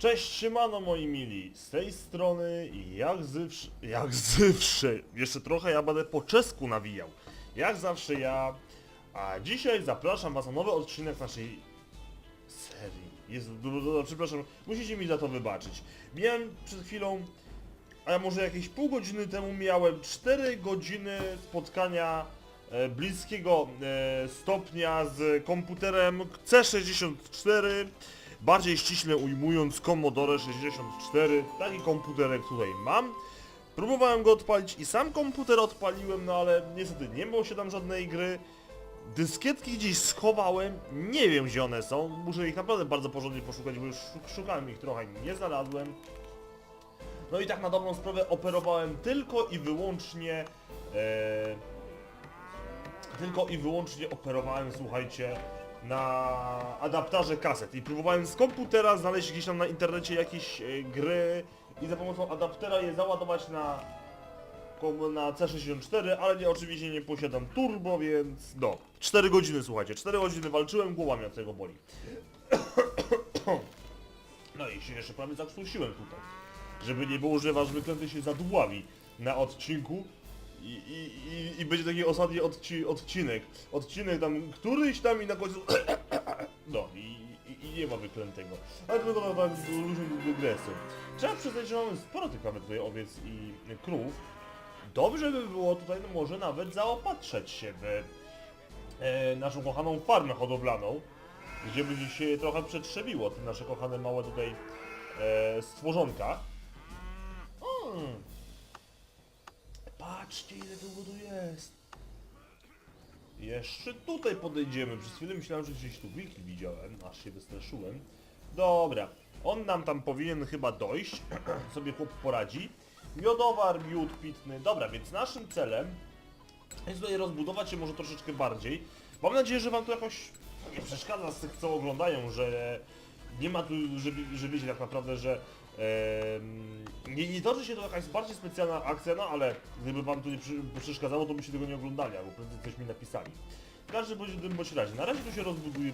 Cześć, siemano moi mili, z tej strony jak zawsze, jak zawsze, jeszcze trochę ja będę po czesku nawijał, jak zawsze ja, a dzisiaj zapraszam was na nowy odcinek naszej serii, do, przepraszam, musicie mi za to wybaczyć, miałem przed chwilą, a może jakieś pół godziny temu miałem 4 godziny spotkania e, bliskiego e, stopnia z komputerem C64, bardziej ściśle ujmując Commodore 64, taki komputerek tutaj mam. Próbowałem go odpalić i sam komputer odpaliłem, no ale niestety nie było się tam żadnej gry. Dyskietki gdzieś schowałem, nie wiem gdzie one są, muszę ich naprawdę bardzo porządnie poszukać, bo już szuk- szukałem ich trochę nie znalazłem. No i tak na dobrą sprawę operowałem tylko i wyłącznie e, tylko i wyłącznie operowałem, słuchajcie, na adapterze kaset i próbowałem z komputera znaleźć gdzieś tam na internecie jakieś e, gry i za pomocą adaptera je załadować na na C64, ale nie, oczywiście nie posiadam turbo, więc no. 4 godziny, słuchajcie, 4 godziny walczyłem, głowa mnie od tego boli. No i się jeszcze prawie zakrztusiłem tutaj. Żeby nie było, że wasz wyklęty się zadławi na odcinku i, i, i, będzie taki ostatni odci odcinek. Odcinek tam któryś tam i na końcu... No i, i, i nie ma wyklętego. Ale to to tak z różnym dygresją. Trzeba przyznać, że mamy sporo nawet tutaj owiec i krów. Dobrze by było tutaj no może nawet zaopatrzeć się w e, naszą kochaną farmę hodowlaną, gdzie by się trochę przetrzebiło te nasze kochane małe tutaj e, stworzonka. Mm. Patrzcie ile długo tu jest. Jeszcze tutaj podejdziemy. Przez chwilę myślałem, że gdzieś tu wilki widziałem, aż się wystraszyłem. Dobra, on nam tam powinien chyba dojść. Sobie chłop poradzi. Miodowar, miód pitny. Dobra, więc naszym celem jest tutaj rozbudować się może troszeczkę bardziej. Mam nadzieję, że wam to jakoś nie przeszkadza z tych, co oglądają, że nie ma tu, żeby, że wiecie tak naprawdę, że nie, nie się to jakaś bardziej specjalna akcja, no ale gdyby wam to nie przeszkadzało, to byście tego nie oglądali, albo prędzej coś mi napisali. W każdym bądź, bądź razie, na razie tu się rozbuduje,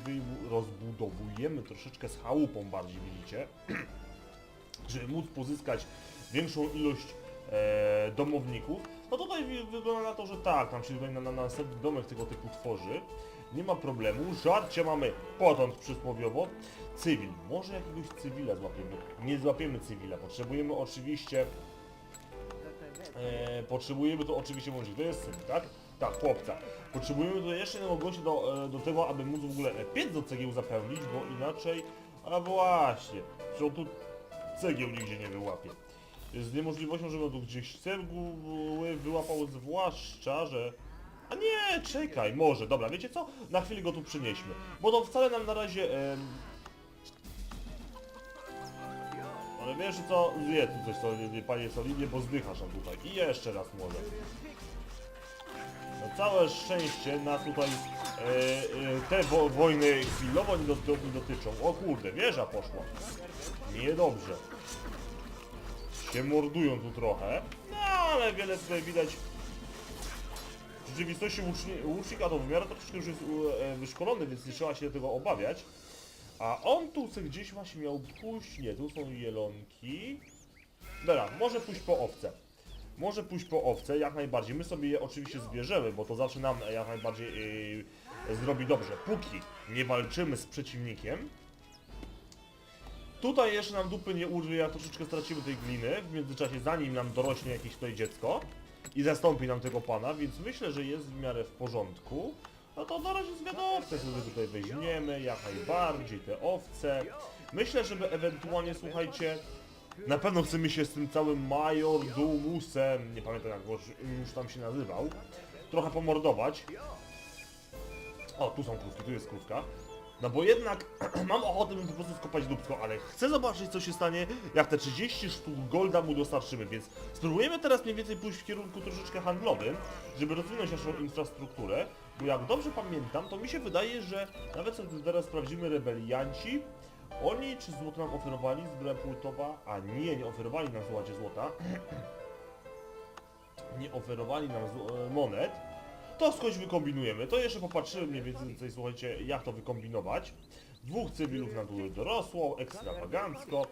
rozbudowujemy troszeczkę z chałupą bardziej, widzicie, żeby móc pozyskać większą ilość e, domowników, no tutaj wygląda na to, że tak, tam się na, na następny domek tego typu tworzy. Nie ma problemu, żarcia mamy potąd przysłowiowo. Cywil, może jakiegoś cywila złapiemy. Nie złapiemy cywila, potrzebujemy oczywiście, e, potrzebujemy to oczywiście może to jest syn, tak? Tak, chłopca. Potrzebujemy tutaj jeszcze jednego gościa do, e, do tego, aby móc w ogóle e, piec do cegieł zapełnić, bo inaczej, a właśnie, że tu cegieł nigdzie nie wyłapie. Z niemożliwością, żeby on gdzieś cegły wyłapał, zwłaszcza, że... A nie, czekaj, może, dobra, wiecie co? Na chwilę go tu przynieśmy, bo to wcale nam na razie... Em... Ale wiesz co, zje tu coś solidnie, panie solidnie, bo zdychasz nam tutaj. I jeszcze raz może. Na całe szczęście nas tutaj e, e, te wo wojny chwilowo nie, doty nie dotyczą. O kurde, wieża poszła. Niedobrze. Się mordują tu trochę. No ale wiele tutaj widać. W rzeczywistości łuczni- łucznika to w miarę troszeczkę już jest e, wyszkolony, więc nie trzeba się tego obawiać. A on tu se gdzieś właśnie miał pójść. Nie, tu są jelonki. Dobra, może pójść po owce. Może pójść po owce, jak najbardziej. My sobie je oczywiście zbierzemy, bo to zawsze nam jak najbardziej yy, zrobi dobrze. Póki nie walczymy z przeciwnikiem. Tutaj jeszcze nam dupy nie urwie, jak troszeczkę stracimy tej gliny. W międzyczasie, zanim nam dorośnie jakieś tutaj dziecko i zastąpi nam tego pana, więc myślę, że jest w miarę w porządku. No to na razie zwiadowcę sobie tutaj weźmiemy, jak najbardziej te owce. Myślę, żeby ewentualnie, słuchajcie, na pewno chcemy się z tym całym Major Dumusem, nie pamiętam jak już, już tam się nazywał, trochę pomordować. O, tu są krówki, tu jest krówka. No bo jednak mam ochotę po prostu skopać dupsko, ale chcę zobaczyć co się stanie, jak te 30 sztuk golda mu dostarczymy, więc spróbujemy teraz mniej więcej pójść w kierunku troszeczkę handlowym, żeby rozwinąć naszą infrastrukturę, bo jak dobrze pamiętam, to mi się wydaje, że nawet sobie teraz sprawdzimy rebelianci, oni czy złoto nam oferowali, zbroja płytowa, a nie, nie oferowali nam złocie złota, nie oferowali nam e, monet, to skądś wykombinujemy. To jeszcze popatrzymy mniej więcej, słuchajcie, jak to wykombinować. Dwóch cywilów nam tu dorosło, ekstrawagancko.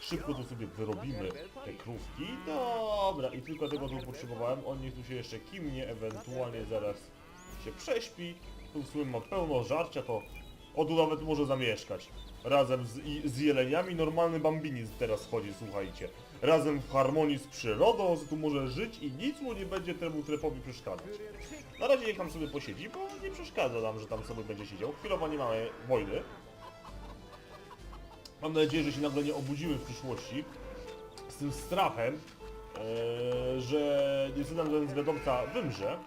Szybko tu sobie wyrobimy te krówki. Dobra, i tylko tego tu potrzebowałem. On niech tu się jeszcze kimnie, ewentualnie zaraz się prześpi. Tu w sumie ma pełno żarcia, to o tu nawet może zamieszkać. Razem z, z jeleniami normalny bambini teraz chodzi, słuchajcie. Razem w harmonii z przyrodą, tu może żyć i nic mu nie będzie temu trepowi przeszkadzać. Na razie niech tam sobie posiedzi, bo nie przeszkadza nam, że tam sobie będzie siedział. Chwilowo nie mamy wojny. Mam nadzieję, że się nagle nie obudzimy w przyszłości z tym strachem, e, że niestety ten zwiadowca wymrze.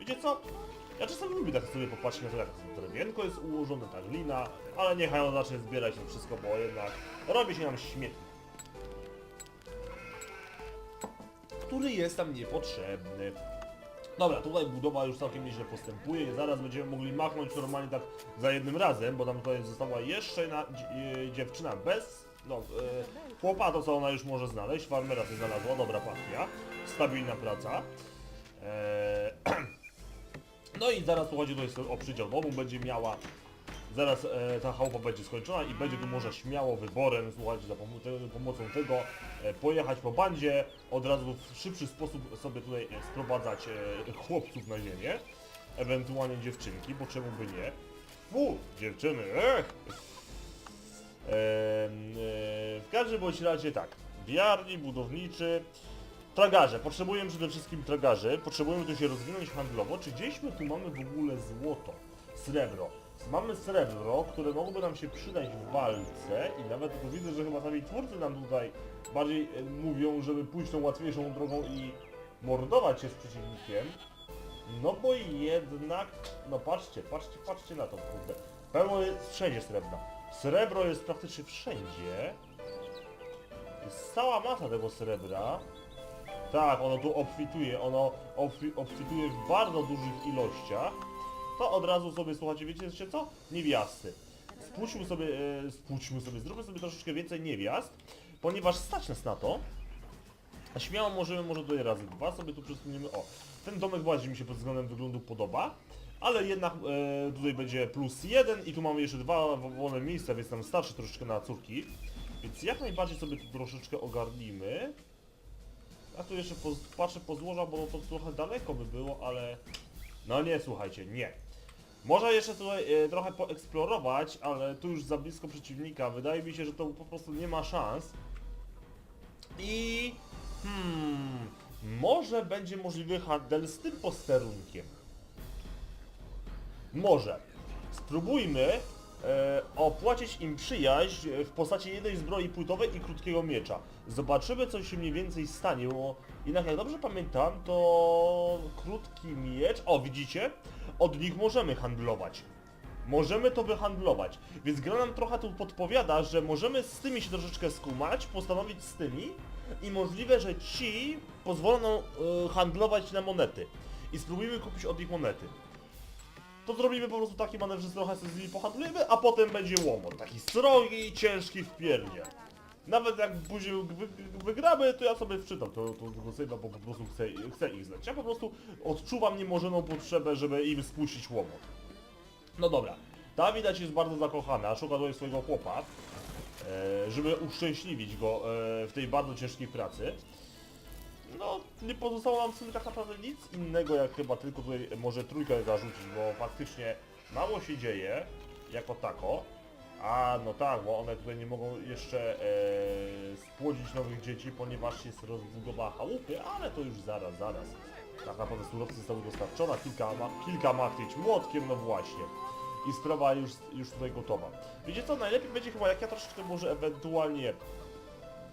Wiecie co? Ja czasami lubię tak sobie popatrzeć na to, jak drewienko jest ułożone, ta glina, ale niechaj on zacznie zbierać to wszystko, bo jednak robi się nam śmietnik. Który jest tam niepotrzebny. Dobra, tutaj budowa już całkiem nieźle postępuje. Zaraz będziemy mogli machnąć normalnie tak za jednym razem, bo nam tutaj została jeszcze jedna e, dziewczyna bez... No, e, chłopa to co ona już może znaleźć, farmera to znalazła, dobra partia, stabilna praca. E, no i zaraz tu chodzi tutaj o przydział domu, będzie miała... Zaraz e, ta chałupa będzie skończona i będzie tu można śmiało wyborem, słuchajcie, za te, pomocą tego e, pojechać po bandzie, od razu w szybszy sposób sobie tutaj e, sprowadzać e, chłopców na ziemię, ewentualnie dziewczynki, bo czemu by nie? Fu, dziewczyny, ech! Em, e, w każdym bądź razie tak, wiarni, budowniczy, tragarze, potrzebujemy przede wszystkim tragarzy, potrzebujemy tu się rozwinąć handlowo, czy gdzieś my tu mamy w ogóle złoto, srebro? Mamy srebro, które mogłoby nam się przydać w walce i nawet tu widzę, że chyba sami twórcy nam tutaj bardziej e, mówią, żeby pójść tą łatwiejszą drogą i mordować się z przeciwnikiem. No bo jednak, no patrzcie, patrzcie, patrzcie na to, kurde. Pełno jest wszędzie srebrna. Srebro jest praktycznie wszędzie. Jest cała masa tego srebra. Tak, ono tu obfituje, ono obfi- obfituje w bardzo dużych ilościach. To od razu sobie, słuchajcie, wiecie co? Niewiasty. Spłućmy sobie, e, sobie, zróbmy sobie troszeczkę więcej niewiast, ponieważ stać nas na to. A śmiało możemy może tutaj razy dwa sobie tu przesuniemy. O, ten domek bardziej mi się pod względem wyglądu podoba, ale jednak e, tutaj będzie plus jeden i tu mamy jeszcze dwa wo- wolne miejsca, więc nam starczy troszeczkę na córki. Więc jak najbardziej sobie tu troszeczkę ogarnimy. Ja tu jeszcze poz, patrzę po złoża, bo to trochę daleko by było, ale... No nie, słuchajcie, nie. Można jeszcze tutaj e, trochę poeksplorować, ale tu już za blisko przeciwnika. Wydaje mi się, że to po prostu nie ma szans. I... Hmm... Może będzie możliwy handel z tym posterunkiem. Może. Spróbujmy e, opłacić im przyjaźń w postaci jednej zbroi płytowej i krótkiego miecza. Zobaczymy co się mniej więcej stanie, bo jednak jak dobrze pamiętam, to krótki miecz, o widzicie, od nich możemy handlować. Możemy to wyhandlować, więc gra nam trochę tu podpowiada, że możemy z tymi się troszeczkę skumać, postanowić z tymi i możliwe, że ci pozwolą e, handlować na monety. I spróbujmy kupić od nich monety to zrobimy po prostu taki manewr, że trochę sobie z nimi pohandlujemy, a potem będzie łomot. Taki srogi, ciężki w piernie. Nawet jak później wy, wygramy, to ja sobie wczytam to, to, tego save'a, bo po prostu chcę, chcę ich znać. Ja po prostu odczuwam niemożoną potrzebę, żeby im spuścić łomot. No dobra, ta widać jest bardzo zakochana, szuka tutaj swojego chłopa, e, żeby uszczęśliwić go e, w tej bardzo ciężkiej pracy. No, nie pozostało nam w sumie tak naprawdę nic innego, jak chyba tylko tutaj może trójkę zarzucić, bo faktycznie mało się dzieje, jako tako. A, no tak, bo one tutaj nie mogą jeszcze e, spłodzić nowych dzieci, ponieważ jest rozbudowa chałupy, ale to już zaraz, zaraz. Tak naprawdę surowce zostały dostarczone, kilka, ma, kilka machnieć młotkiem, no właśnie. I sprawa już, już tutaj gotowa. Wiecie co, najlepiej będzie chyba jak ja troszeczkę może ewentualnie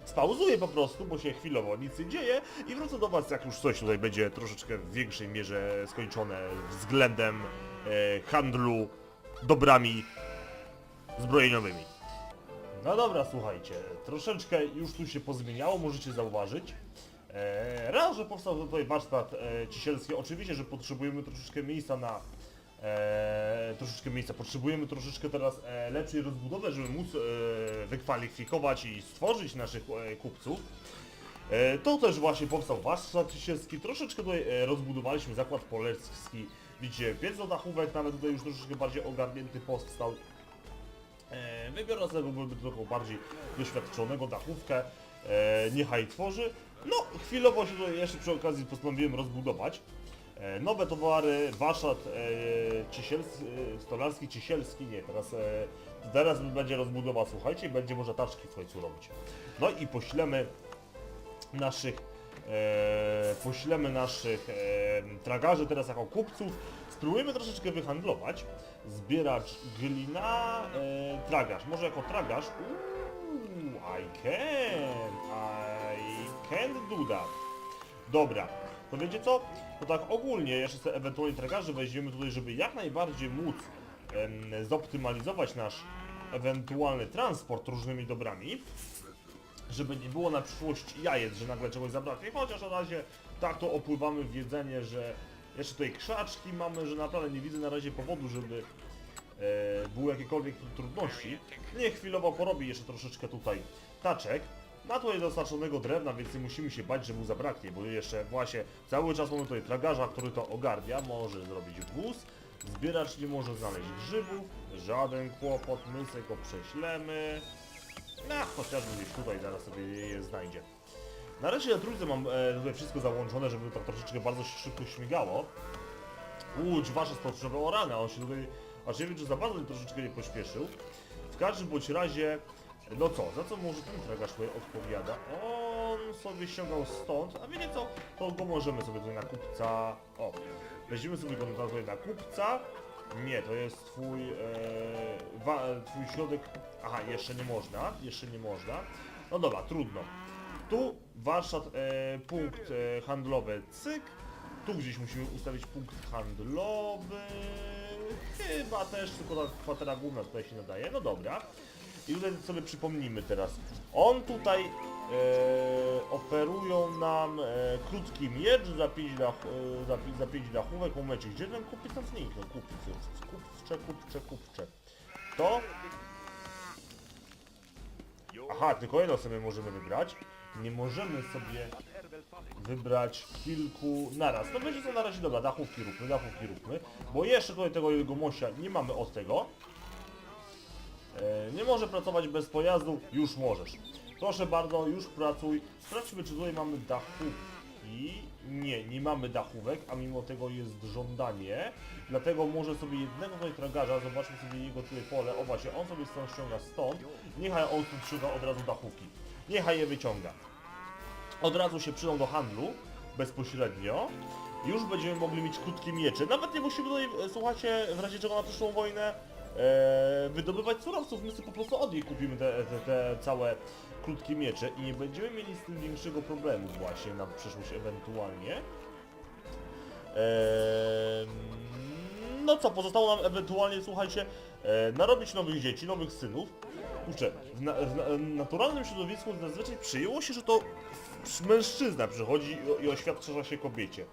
spauzuję po prostu, bo się chwilowo nic nie dzieje i wrócę do Was, jak już coś tutaj będzie troszeczkę w większej mierze skończone względem e, handlu dobrami zbrojeniowymi. No dobra, słuchajcie, troszeczkę już tu się pozmieniało, możecie zauważyć. E, raz, że powstał tutaj warsztat e, oczywiście, że potrzebujemy troszeczkę miejsca na e, troszeczkę miejsca. Potrzebujemy troszeczkę teraz e, lepszej rozbudowy, żeby móc e, wykwalifikować i stworzyć naszych e, kupców. E, to też właśnie powstał warsztat cisielski, troszeczkę tutaj e, rozbudowaliśmy zakład polecki. Widzicie, piec do dachówek, nawet tutaj już troszeczkę bardziej ogarnięty powstał. E, wybiorę sobie byłby trochę bardziej doświadczonego dachówkę, e, niechaj tworzy. No, chwilowo się jeszcze przy okazji postanowiłem rozbudować. E, nowe towary, warsztat e, ciesielski, e, stolarski, ciesielski, nie, teraz, e, teraz będzie rozbudowa, słuchajcie, i będzie można taczki w końcu robić. No i poślemy naszych e, poślemy naszych e, tragarzy teraz jako kupców. Spróbujemy troszeczkę wyhandlować. Zbieracz glina, e, tragarz. Może jako tragarz. Uuu, I can. I can do that. Dobra. To wiecie co? To tak ogólnie jeszcze sobie ewentualnie tragarzy weźmiemy tutaj, żeby jak najbardziej móc em, zoptymalizować nasz ewentualny transport różnymi dobrami żeby nie było na przyszłość jajec, że nagle czegoś zabraknie, chociaż na razie tak to opływamy w jedzenie, że jeszcze tutaj krzaczki mamy, że naprawdę nie widzę na razie powodu, żeby e, były jakiekolwiek trudności. Niech chwilowo porobi jeszcze troszeczkę tutaj taczek. Ma tutaj dostarczonego drewna, więc nie musimy się bać, że mu zabraknie, bo jeszcze właśnie cały czas mamy tutaj tragarza, który to ogarnia, może zrobić wóz. Zbieracz nie może znaleźć grzybów, żaden kłopot, my sobie go prześlemy. No, chociażby gdzieś tutaj zaraz sobie je znajdzie. Na na trójce mam e, tutaj wszystko załączone, żeby to troszeczkę bardzo szybko śmigało. Łódź, wasze o rana, on się tutaj, aż nie wiem czy za bardzo troszeczkę nie pośpieszył. W każdym bądź razie, no co, za co może ten tragarz tutaj odpowiada? On sobie ściągał stąd, a wiecie co, to go możemy sobie tutaj na kupca, o, weźmiemy sobie go tutaj na kupca. Nie, to jest twój, e, twój środek, aha, jeszcze nie można, jeszcze nie można. No dobra, trudno. Tu warsztat, e, punkt e, handlowy, cyk. Tu gdzieś musimy ustawić punkt handlowy. Chyba też, tylko ta kwatera główna tutaj się nadaje. No dobra. I tutaj sobie przypomnijmy teraz. On tutaj e, oferują nam e, krótki miecz za 5 dach, e, za, za dachówek. Momencie, gdzie ten kupiec tam zniknął? Kupiec, kupcze, kupcze, kupcze. To Aha, tylko jedno sobie możemy wybrać. Nie możemy sobie wybrać kilku naraz. No wiecie co, na razie dobra, dachówki róbmy, dachówki róbmy. Bo jeszcze tutaj tego jego mosia nie mamy od tego. E, nie może pracować bez pojazdu, już możesz. Proszę bardzo, już pracuj. Sprawdźmy, czy tutaj mamy dachówki. Nie, nie mamy dachówek, a mimo tego jest żądanie. Dlatego może sobie jednego tutaj tragarza, zobaczmy sobie jego tutaj pole. O właśnie, on sobie stąd ściąga stąd. Niechaj on tu ściąga od razu dachówki. Niechaj je wyciąga. Od razu się przydą do handlu, bezpośrednio. Już będziemy mogli mieć krótkie miecze. Nawet nie musimy tutaj, e, słuchajcie, w razie czego na przyszłą wojnę e, wydobywać surowców. My sobie po prostu od niej kupimy te, te, te całe krótkie miecze i nie będziemy mieli z tym większego problemu właśnie na przyszłość ewentualnie. Eee, no co, pozostało nam ewentualnie, słuchajcie, e, narobić nowych dzieci, nowych synów. Kurczę, w, na, w na, naturalnym środowisku zazwyczaj przyjęło się, że to mężczyzna przychodzi i, i oświadcza się kobiecie.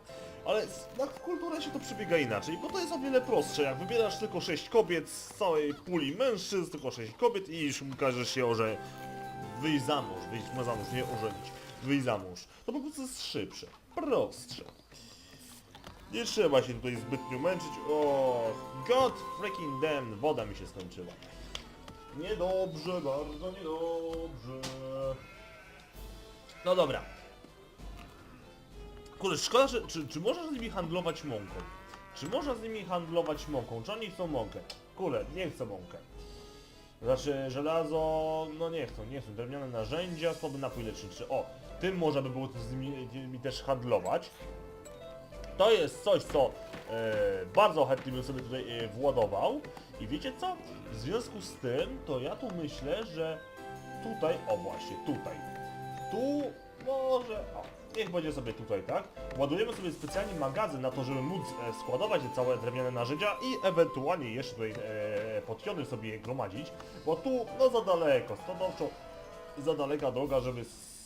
Ale na w kulturze się to przebiega inaczej, bo to jest o wiele prostsze. Jak wybierasz tylko 6 kobiet z całej puli mężczyzn, tylko 6 kobiet i już każesz się orze... Wyjść za mąż, wyjść za mąż, nie ożenić. Wyjść za mąż. To po prostu jest szybsze, prostsze. Nie trzeba się tutaj zbytnio męczyć. O, god freaking damn, woda mi się skończyła. Niedobrze, bardzo niedobrze. No dobra. Kurde, szkoda, że, czy, czy można z nimi handlować mąką? Czy można z nimi handlować mąką? Czy oni chcą mąkę? Kurde, nie chcą mąkę. Znaczy, żelazo, no nie chcą, nie chcą. Drewniane narzędzia, słaby napój leczniczy. O, tym można by było z nimi, nimi też handlować. To jest coś, co e, bardzo chętnie bym sobie tutaj e, władował. I wiecie co? W związku z tym, to ja tu myślę, że tutaj, o właśnie, tutaj. Tu może, o, niech będzie sobie tutaj, tak? Ładujemy sobie specjalnie magazyn na to, żeby móc e, składować te całe drewniane narzędzia i ewentualnie jeszcze tutaj e, podjody sobie gromadzić, bo tu, no za daleko, stanowczo za daleka droga, żeby z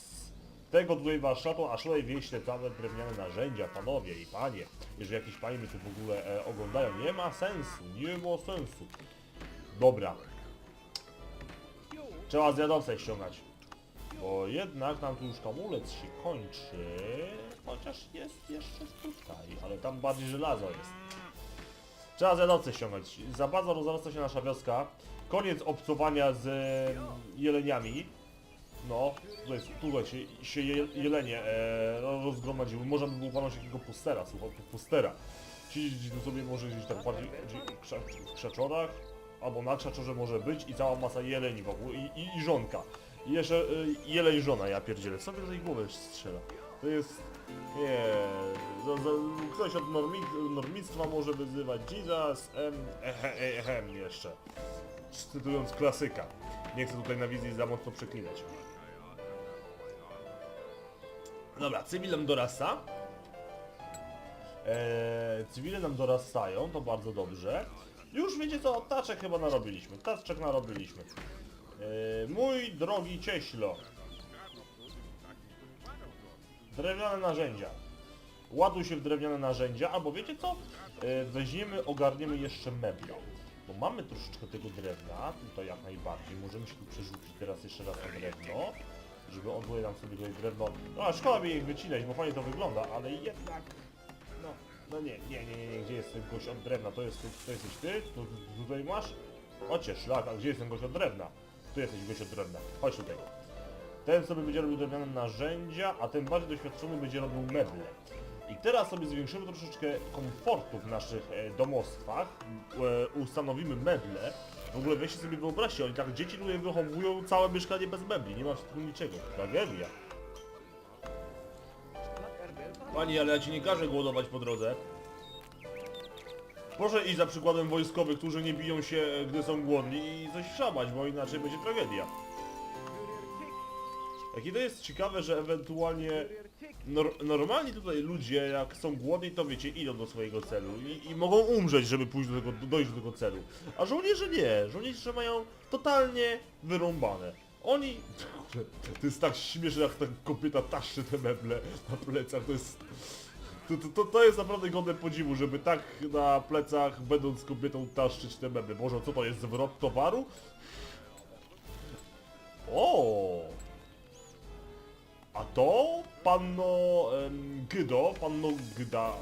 tego tutaj warsztatu, aż tutaj wieść te całe drewniane narzędzia, panowie i panie. Jeżeli jakieś panie mnie tu w ogóle e, oglądają, nie ma sensu, nie ma sensu. Dobra. Trzeba zjadowce ściągać. Bo jednak nam tu już kamulec się kończy. Chociaż jest jeszcze tutaj, ale tam bardziej żelazo jest. Trzeba zjadowce ściągać. Za bardzo rozrasta się nasza wioska. koniec obcowania z jeleniami. No, tutaj, tutaj się, się je, jelenie e, rozgromadziły. Można by było panować jakiego postera, słuchaj, postera. Siedzieć tu sobie może gdzieś tak bardziej w krzaczorach, albo na krzaczorze może być i cała masa jeleni wokół i, i, i żonka. Jeszcze y, jeleń żona, ja pierdzielę. Co ty z tej głowy strzela? To jest... Nie... Za, za, ktoś od normi, normictwa może wyzywać Jesus, em, ehe, ehem jeszcze. Cytując klasyka. Nie chcę tutaj na wizji za mocno przeklinać. Dobra, cywil nam dorasta. Eee, cywile nam dorastają, to bardzo dobrze. Już wiecie co, taczek chyba narobiliśmy. Taczek narobiliśmy. Eee, mój drogi cieślo. Drewniane narzędzia. Ładuj się w drewniane narzędzia, albo wiecie co? Eee, weźmiemy, ogarniemy jeszcze meble. Bo mamy troszeczkę tego drewna, to jak najbardziej. Możemy się tu przerzucić teraz jeszcze raz na drewno. Żeby on tutaj nam sobie tutaj drewno... No a szkoda mi ich wycinać, bo fajnie to wygląda, ale jednak... No, no nie, nie, nie, nie, gdzie jest ten gość od drewna? To jest, to jesteś ty? Tu, tutaj masz? Ocie, szlak, a gdzie jest ten gość od drewna? Tu jesteś gość od drewna, chodź tutaj. Ten sobie będzie robił drewniane narzędzia, a ten bardziej doświadczony będzie robił meble. I teraz sobie zwiększymy troszeczkę komfortu w naszych e, domostwach, e, ustanowimy meble. W ogóle weźcie sobie wyobraźcie, oni tak dzieci tutaj wychowują całe mieszkanie bez mebli, nie ma w tym niczego. Tragedia. Pani, ale ja ci nie każę głodować po drodze. Proszę iść za przykładem wojskowych, którzy nie biją się, gdy są głodni i coś wszamać, bo inaczej będzie tragedia. Jakie to jest ciekawe, że ewentualnie nor normalni tutaj ludzie, jak są głodni, to wiecie, idą do swojego celu i, i mogą umrzeć, żeby pójść do tego, dojść do tego celu. A żołnierze nie, żołnierze mają totalnie wyrąbane. Oni... To jest tak śmieszne, jak ta kobieta taszczy te meble na plecach, to jest... To, to, to, to jest naprawdę godne podziwu, żeby tak na plecach, będąc kobietą, taszczyć te meble. Boże, co to jest, zwrot towaru? O! A to panno em, Gydo, panno Gyda,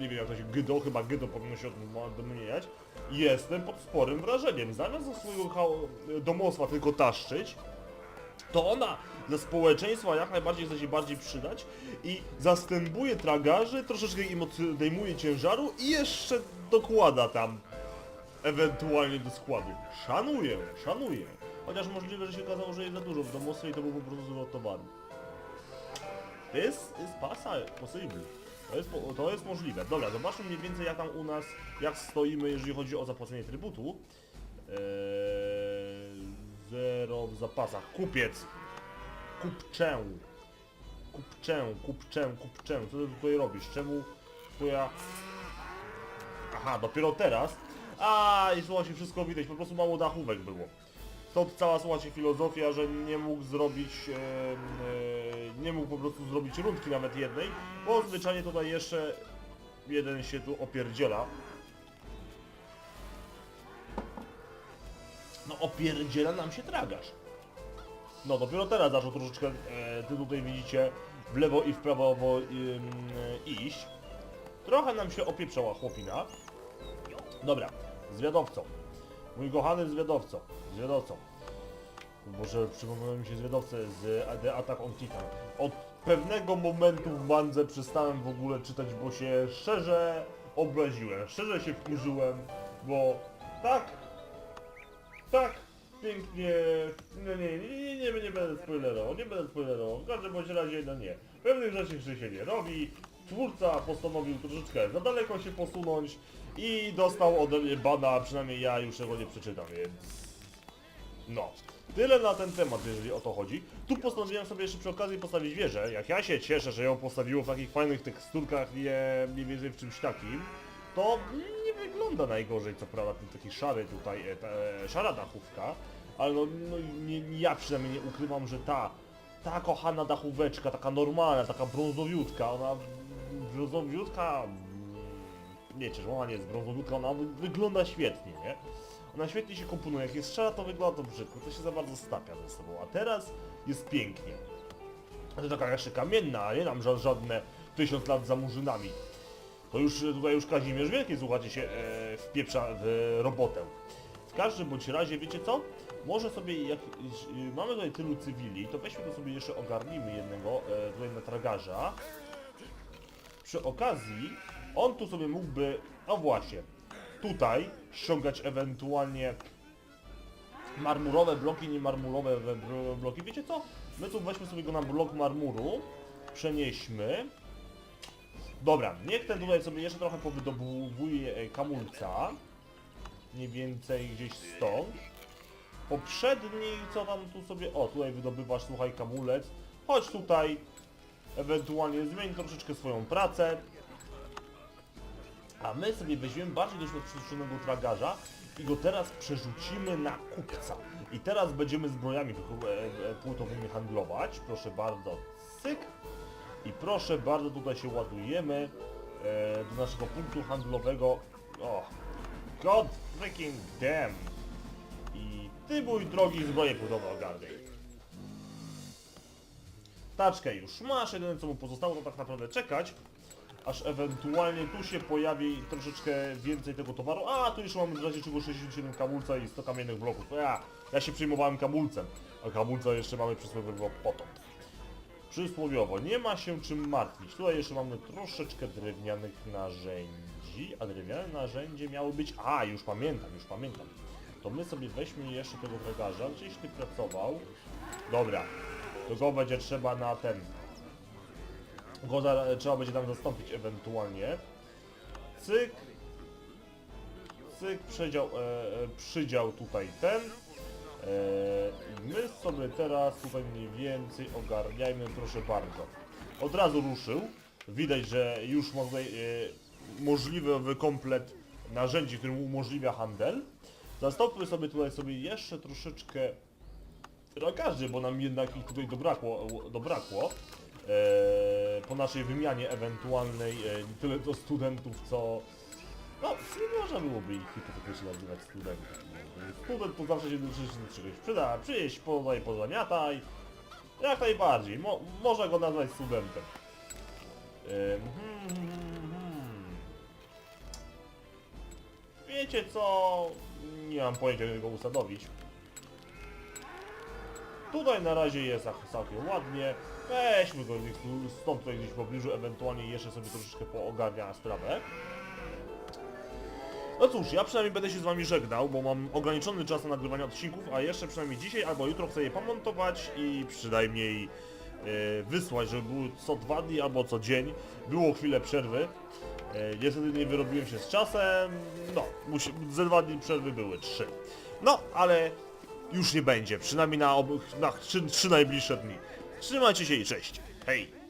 nie wiem jak to się, Gydo, chyba Gydo powinno się odmieniać. Jestem pod sporym wrażeniem. Zamiast ze swojego cha- domostwa tylko taszczyć, to ona ze społeczeństwa jak najbardziej chce się bardziej przydać i zastępuje tragarzy, troszeczkę im odejmuje ciężaru i jeszcze dokłada tam ewentualnie do składu. Szanuję, szanuję. Chociaż możliwe, że się okazało, że jest za dużo w domostwie i to był po prostu zwrot towaru. Jest pasa, possible. To jest, to jest możliwe. Dobra, zobaczmy mniej więcej jak tam u nas, jak stoimy, jeżeli chodzi o zapłacenie trybutu. Eee, zero w zapasach. Kupiec. Kupczę. Kupczę, kupczę, kupczę. Co ty tutaj robisz? Czemu twoja... Aha, dopiero teraz? A, i słuchajcie, wszystko widać, po prostu mało dachówek było. Stąd cała, słuchajcie, filozofia, że nie mógł zrobić, e, e, nie mógł po prostu zrobić rundki nawet jednej, bo zwyczajnie tutaj jeszcze jeden się tu opierdziela. No opierdziela nam się tragarz. No dopiero teraz zaczął troszeczkę, e, ty tutaj widzicie, w lewo i w prawo wo, ym, e, iść. Trochę nam się opieprzała chłopina. Dobra, zwiadowcą. Mój kochany zwiadowco, zwiadowco. Boże, przypomniały mi się zwiadowce z The Attack on Titan. Od pewnego momentu w bandze przestałem w ogóle czytać, bo się szczerze obraziłem, szczerze się wkurzyłem, bo tak, tak pięknie, no nie, nie, nie, nie, nie będę spoilerował, nie będę spoilerował, w każdym bądź razie, no nie, pewnych rzeczy jeszcze się nie robi, twórca postanowił troszeczkę za daleko się posunąć i dostał ode mnie bana, przynajmniej ja już tego nie przeczytam, więc... No, tyle na ten temat, jeżeli o to chodzi. Tu postanowiłem sobie jeszcze przy okazji postawić wieżę. Jak ja się cieszę, że ją postawiło w takich fajnych teksturkach, nie mniej więcej w czymś takim, to nie wygląda najgorzej, co prawda, ten taki szary tutaj, e, ta, e, szara dachówka, ale no, no nie, ja przynajmniej nie ukrywam, że ta, ta kochana dachóweczka, taka normalna, taka brązowiutka, ona brązowiutka, mm, wiecie, że ona nie jest brązowiutka, ona wy- wygląda świetnie, nie? Ona świetnie się komponuje, jak jest szara to wygląda to brzydko, to się za bardzo stapia ze sobą, a teraz jest pięknie. To taka jeszcze kamienna, nie nam ża- żadne tysiąc lat za murzynami. To już tutaj już Kazimierz Wielki, słuchajcie się, e, wpieprza w robotę. W każdym bądź razie, wiecie co? Może sobie, jak y, mamy tutaj tylu cywili, to weźmy to sobie jeszcze ogarnijmy jednego e, tutaj na tragarza. Przy okazji, on tu sobie mógłby, no właśnie, tutaj ściągać ewentualnie marmurowe bloki, nie marmurowe bloki. Wiecie co? My tu weźmy sobie go na blok marmuru, przenieśmy. Dobra, niech ten tutaj sobie jeszcze trochę powydobuje e, kamulca. Mniej więcej gdzieś stąd. Poprzedni, co tam tu sobie... O, tutaj wydobywasz, słuchaj, kamulec. Chodź tutaj. Ewentualnie zmień troszeczkę swoją pracę. A my sobie weźmiemy bardziej doświadczonego tragarza i go teraz przerzucimy na kupca. I teraz będziemy zbrojami e, e, płytowymi handlować. Proszę bardzo, cyk. I proszę bardzo, tutaj się ładujemy e, do naszego punktu handlowego. O, god freaking damn. I ty, mój drogi, zbroję płytowe ogarnij. Taczkę już masz, jedyne co mu pozostało to tak naprawdę czekać, aż ewentualnie tu się pojawi troszeczkę więcej tego towaru. A, tu jeszcze mamy w razie czego 67 kamulca i 100 kamiennych bloków. To ja, ja się przejmowałem kamulcem, a kamulca jeszcze mamy przysłowiowo potąd. Przysłowiowo, nie ma się czym martwić. Tutaj jeszcze mamy troszeczkę drewnianych narzędzi, a drewniane narzędzie miało być... A, już pamiętam, już pamiętam. To my sobie weźmy jeszcze tego tragarza, gdzieś ty pracował. Dobra, to go będzie trzeba na ten... Go za, trzeba będzie tam zastąpić ewentualnie. Cyk. Cyk, przedział, e, e, przydział tutaj ten. E, my sobie teraz tutaj mniej więcej ogarniajmy, proszę bardzo. Od razu ruszył. Widać, że już tutaj e, możliwy komplet narzędzi, którym umożliwia handel. Zastąpmy sobie tutaj sobie jeszcze troszeczkę tragarzy, bo nam jednak ich tutaj dobrakło, dobrakło. E, po naszej wymianie ewentualnej e, nie tyle do studentów, co... No, sumie można byłoby ich hipotetycznie nazywać studentów. Student to zawsze się do czegoś- przyda. Przyjeźdź, podaj, pozamiataj. Jak najbardziej. Mo można go nazwać studentem. Em, hmm, hmm, hmm. Wiecie co? Nie mam pojęcia, jak go usadowić. Tutaj na razie jest cał- całkiem ładnie. Weźmy go stąd tutaj gdzieś w pobliżu, ewentualnie jeszcze sobie troszeczkę poogarnia sprawę. No cóż, ja przynajmniej będę się z wami żegnał, bo mam ograniczony czas na nagrywanie odcinków, a jeszcze przynajmniej dzisiaj albo jutro chcę je pomontować i przynajmniej e, wysłać, żeby były co dwa dni albo co dzień. Było chwilę przerwy. E, niestety nie wyrobiłem się z czasem. No, musi, ze dwa dni przerwy były, trzy. No, ale już nie będzie, przynajmniej na, ob- na trzy, trzy najbliższe dni. Trzymajcie się i cześć. Hej!